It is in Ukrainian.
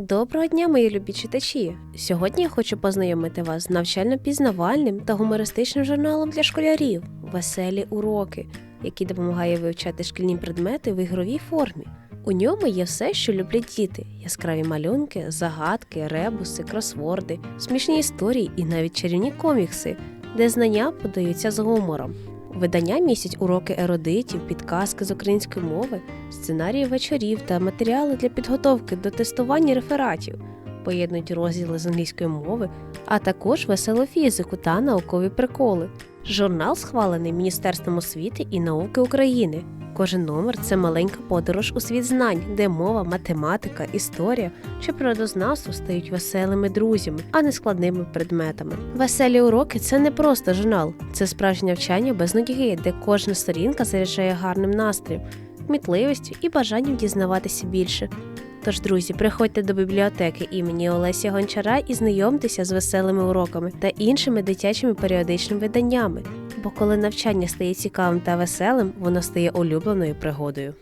Доброго дня, мої любі читачі! Сьогодні я хочу познайомити вас з навчально-пізнавальним та гумористичним журналом для школярів Веселі уроки, який допомагає вивчати шкільні предмети в ігровій формі. У ньому є все, що люблять діти: яскраві малюнки, загадки, ребуси, кросворди, смішні історії і навіть чарівні комікси, де знання подаються з гумором. Видання містять уроки еродитів, підказки з української мови, сценарії вечорів та матеріали для підготовки до тестування рефератів, поєднують розділи з англійської мови, а також веселу фізику та наукові приколи. Журнал схвалений Міністерством освіти і науки України. Кожен номер це маленька подорож у світ знань, де мова, математика, історія чи природознавство стають веселими друзями, а не складними предметами. Веселі уроки це не просто журнал, це справжнє навчання без нудьги, де кожна сторінка заряджає гарним настроєм, кмітливістю і бажанням дізнаватися більше. Тож, друзі, приходьте до бібліотеки імені Олеся Гончара і знайомтеся з веселими уроками та іншими дитячими періодичними виданнями. Бо коли навчання стає цікавим та веселим, воно стає улюбленою пригодою.